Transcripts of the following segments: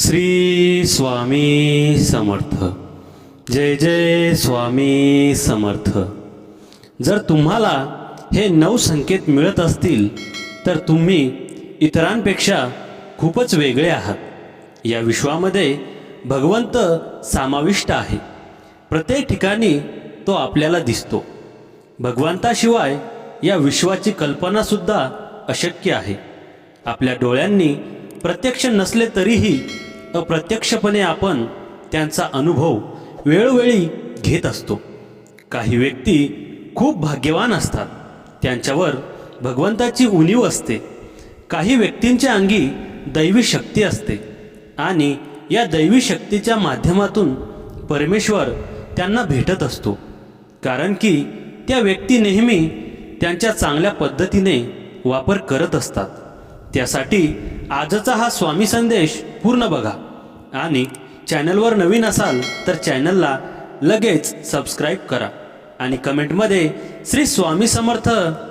श्री स्वामी समर्थ. जय जय स्वामी समर्थ. जर तुम्हाला हे नऊ संकेत मिळत असतील तर तुम्ही इतरांपेक्षा खूपच वेगळे आहात. या विश्वामध्ये भगवंत समाविष्ट आहे. प्रत्येक ठिकाणी तो आपल्याला दिसतो. भगवंताशिवाय या विश्वाची कल्पनासुद्धा अशक्य आहे. आपल्या डोळ्यांनी प्रत्यक्ष नसले तरीही अप्रत्यक्षपणे आपण त्यांचा अनुभव वेळोवेळी घेत असतो. काही व्यक्ती खूप भाग्यवान असतात. त्यांच्यावर भगवंताची उणीव असते. काही व्यक्तींच्या अंगी दैवी शक्ती असते. आणि या दैवी शक्तीच्या माध्यमातून परमेश्वर त्यांना भेटत असतो. कारण की त्या व्यक्ती नेहमी त्यांच्या चांगल्या पद्धतीने वापर करत असतात. त्यासाठी आजचा हा स्वामी संदेश पूर्ण बघा. आणि चॅनलवर नवीन असाल तर चॅनलला लगेच सबस्क्राईब करा. आणि कमेंटमध्ये श्री स्वामी समर्थ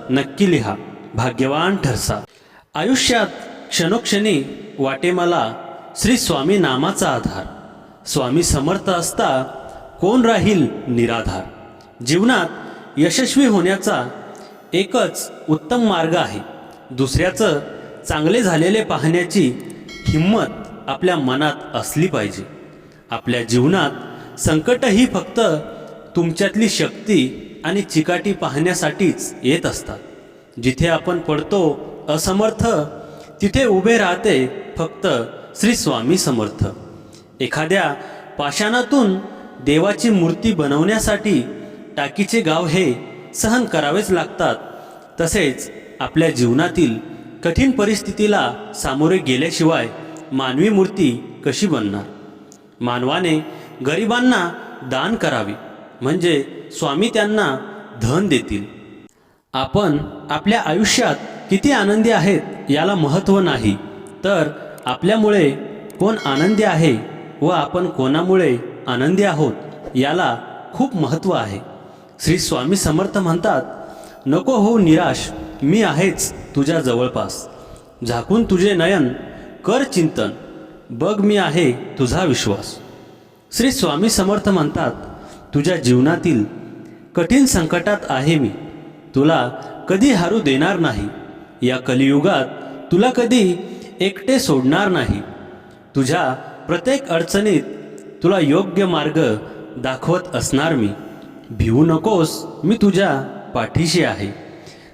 नक्की लिहा. भाग्यवान ठरसा. आयुष्यात क्षणोक्षणी वाटे मला श्री स्वामी नामाचा आधार. स्वामी समर्थ असता कोण राहील निराधार? जीवनात यशस्वी होण्याचा एकच उत्तम मार्ग आहे. दुसऱ्याचं चांगले झालेले पाहण्याची हिंमत आपल्या मनात असली पाहिजे. आपल्या जीवनात संकट ही फक्त तुमच्यातली शक्ती आणि चिकाटी पाहण्यासाठीच येत असतात. जिथे आपण पडतो असमर्थ तिथे उभे राहते फक्त श्री स्वामी समर्थ. एखाद्या पाषाणातून देवाची मूर्ती बनवण्यासाठी टाकीचे गाव हे सहन करावेच लागतात. तसेच आपल्या जीवनातील कठीण परिस्थितीला सामोरे गेल्याशिवाय मानवी मूर्ती कशी बनणार? मानवाने गरिबांना दान करावे म्हणजे स्वामी त्यांना धन देतील. आपण आपल्या आयुष्यात किती आनंदी आहेत याला महत्त्व नाही तर आपल्यामुळे कोण आनंदी आहे व आपण कोणामुळे आनंदी आहोत याला खूप महत्त्व आहे. श्री स्वामी समर्थ म्हणतात नको हो निराश मी आहेच तुझ्या जवळपास. झाकून तुझे नयन कर चिंतन. बघ मी आहे तुझा विश्वास. श्री स्वामी समर्थ म्हणतात तुझ्या जीवनातील कठीण संकटात आहे मी. तुला कधी हारू देणार नाही. या कलियुगात तुला कधी एकटे सोडणार नाही. तुझ्या प्रत्येक अडचणीत तुला योग्य मार्ग दाखवत असणार मी. भिवू नकोस मी तुझ्या पाठीशी आहे.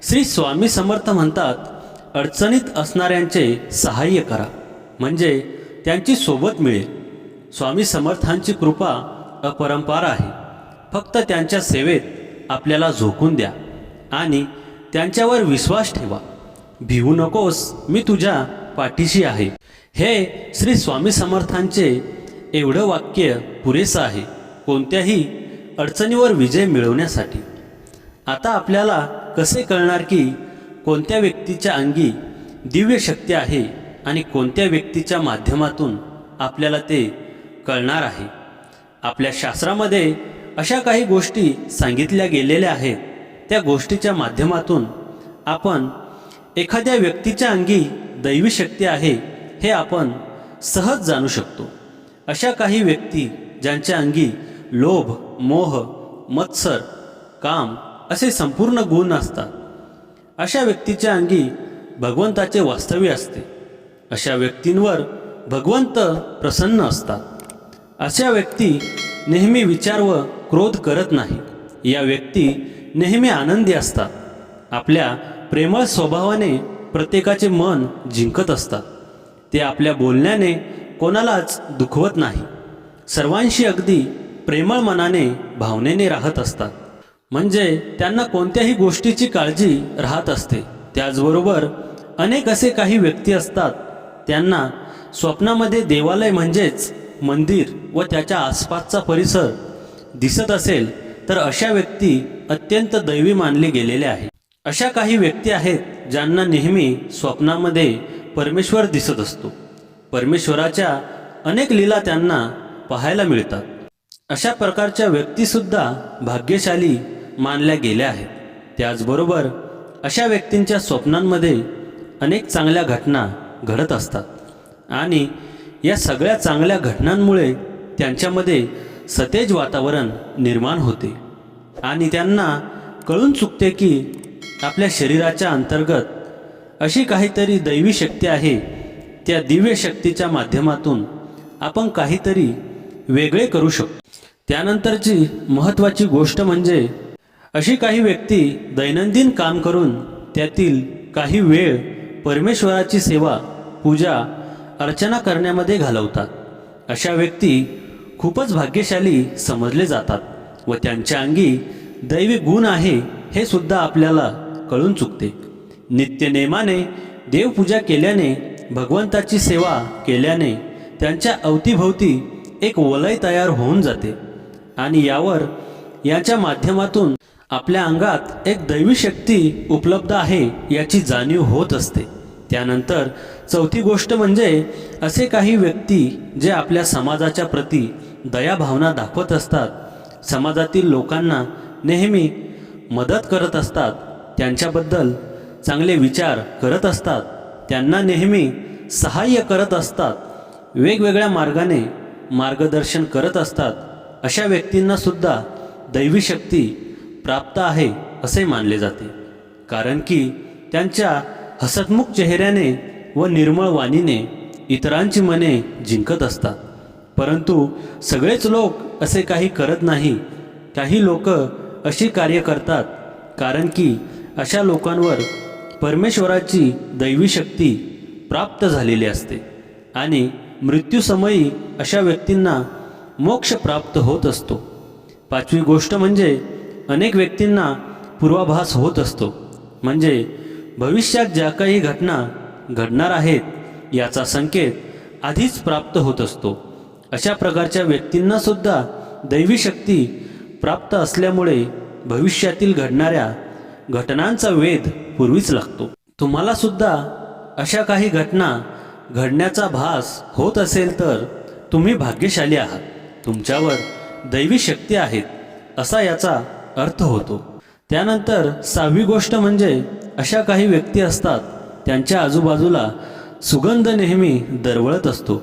श्री स्वामी समर्थ म्हणतात अडचणीत असणाऱ्यांचे सहाय्य करा. म्हणजे त्यांची सोबत मिळेल. स्वामी समर्थांची कृपा अपरंपार आहे. फक्त त्यांच्या सेवेत आपल्याला झोकून द्या आणि त्यांच्यावर विश्वास ठेवा. भिवू नकोस मी तुझ्या पाठीशी आहे. हे श्री स्वामी समर्थांचे एवढं वाक्य पुरेसं आहे कोणत्याही अडचणीवर विजय मिळवण्यासाठी. आता आपल्याला कसे कळणार की कोणत्या व्यक्तीच्या अंगी दिव्य शक्ती आहे आणि कोणत्या व्यक्तीच्या माध्यमातून आपल्याला ते कळणार आहे? आपल्या शास्त्रामध्ये अशा काही गोष्टी सांगितल्या गेलेल्या आहेत. त्या गोष्टीच्या माध्यमातून आपण एखाद्या व्यक्तीच्या अंगी दैवी शक्ती आहे हे आपण सहज जाणू शकतो. अशा काही व्यक्ती ज्यांच्या अंगी लोभ मोह मत्सर काम असे संपूर्ण गुण असतात. अशा व्यक्तीच्या अंगी भगवंताचे वास्तव्य असते. अशा व्यक्तींवर भगवंत प्रसन्न असतात. अशा व्यक्ती नेहमी विचार व क्रोध करत नाही. या व्यक्ती नेहमी आनंदी असतात. आपल्या प्रेमळ स्वभावाने प्रत्येकाचे मन जिंकत असतात. ते आपल्या बोलण्याने कोणालाच दुखवत नाही. सर्वांशी अगदी प्रेमळ मनाने भावनेने राहत असतात. म्हणजे त्यांना कोणत्याही गोष्टीची काळजी राहत असते. त्याचबरोबर अनेक असे काही व्यक्ती असतात त्यांना स्वप्नामध्ये देवालय म्हणजेच मंदिर व त्याच्या आसपासचा परिसर दिसत असेल तर अशा व्यक्ती अत्यंत दैवी मानले गेलेले आहे अशा काही व्यक्ती आहेत ज्यांना नेहमी स्वप्नामध्ये परमेश्वर दिसत असतो. परमेश्वराच्या अनेक लीला त्यांना पाहायला मिळतात. अशा प्रकारच्या व्यक्तीसुद्धा भाग्यशाली मानल्या गेल्या आहेत. त्याचबरोबर अशा व्यक्तींच्या स्वप्नांमध्ये अनेक चांगल्या घटना घडत असतात. आणि या सगळ्या चांगल्या घटनांमुळे त्यांच्यामध्ये सतेज वातावरण निर्माण होते. आणि त्यांना कळून चुकते की आपल्या शरीराच्या अंतर्गत अशी काहीतरी दैवी शक्ती आहे. त्या दिव्य शक्तीच्या माध्यमातून आपण काहीतरी वेगळे करू शकतो. त्यानंतरची महत्त्वाची गोष्ट म्हणजे अशी काही व्यक्ती दैनंदिन काम करून त्यातील काही वेळ परमेश्वराची सेवा पूजा अर्चना करण्यामध्ये घालवतात. अशा व्यक्ती खूपच भाग्यशाली समजले जातात व त्यांच्या अंगी दैवी गुण आहे हे सुद्धा आपल्याला कळून चुकते. नित्यनेमाने देवपूजा केल्याने भगवंताची सेवा केल्याने त्यांच्या अवतीभोवती एक वलय तयार होऊन जाते आणि यावर याच्या माध्यमातून आपल्या अंगात एक दैवी शक्ती उपलब्ध आहे याची जाणीव होत असते. त्यानंतर चौथी गोष्ट म्हणजे असे काही व्यक्ती जे आपल्या समाजाच्या प्रती दयाभावना दाखवत असतात समाजातील लोकांना नेहमी मदत करत असतात त्यांच्याबद्दल चांगले विचार करत असतात त्यांना नेहमी सहाय्य करत असतात वेगवेगळ्या मार्गाने मार्गदर्शन करत असतात अशा व्यक्तींनासुद्धा दैवी शक्ती प्राप्त आहे असे मानले जाते. कारण की त्यांच्या हसतमुख चेहऱ्याने व निर्मळ वाणीने इतरांची मने जिंकत असतात. परंतु सगळेच लोक असे काही करत नाही. काही लोक अशी कार्य करतात कारण की अशा लोकांवर परमेश्वराची दैवी शक्ती प्राप्त झालेली असते आणि मृत्यूसमयी अशा व्यक्तींना मोक्ष प्राप्त होत असतो. पाचवी गोष्ट म्हणजे अनेक व्यक्तींना पूर्वाभास होत असतो. म्हणजे भविष्यात ज्या काही घटना घडणार आहेत याचा संकेत आधीच प्राप्त होत असतो. अशा प्रकारच्या व्यक्तींना सुद्धा दैवी शक्ती प्राप्त असल्यामुळे भविष्यातील घडणाऱ्या घटनांचा वेध पूर्वीच लागतो. तुम्हाला सुद्धा अशा काही घटना घडण्याचा भास होत असेल तर तुम्ही भाग्यशाली आहात. तुमच्यावर दैवी शक्ती आहेत असा याचा अर्थ होतो. त्यानंतर सहावी गोष्ट म्हणजे अशा काही व्यक्ती असतात त्यांच्या आजूबाजूला सुगंध नेहमी दरवळत असतो.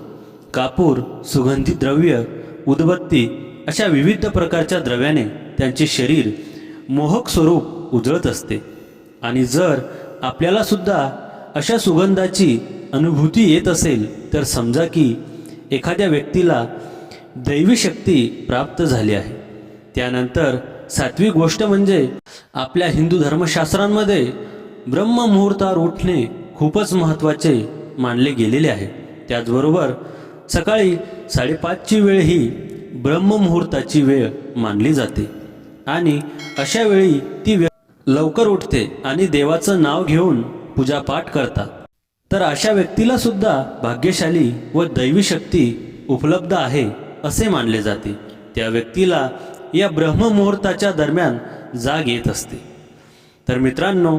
कापूर सुगंधी द्रव्य उदबत्ती अशा विविध प्रकारच्या द्रव्याने त्यांचे शरीर मोहक स्वरूप उजळत असते. आणि जर आपल्याला सुद्धा अशा सुगंधाची अनुभूती येत असेल तर समजा की एखाद्या व्यक्तीला दैवी शक्ती प्राप्त झाली आहे. त्यानंतर सात्विक गोष्ट म्हणजे आपल्या हिंदू धर्मशास्त्रांमध्ये ब्रह्ममुहूर्तावर उठणे खूपच महत्त्वाचे मानले गेलेले आहे. त्याचबरोबर सकाळी साडेपाचची वेळ ही ब्रह्ममुहूर्ताची वेळ मानली जाते. आणि अशा वेळी ती वेळ लवकर उठते आणि देवाचं नाव घेऊन पूजापाठ करतात. तर अशा व्यक्तीला सुद्धा भाग्यशाली व दैवी शक्ती उपलब्ध आहे असे मानले जाते. त्या व्यक्तीला या ब्रह्ममुहूर्ताच्या दरम्यान जाग येत असते. तर मित्रांनो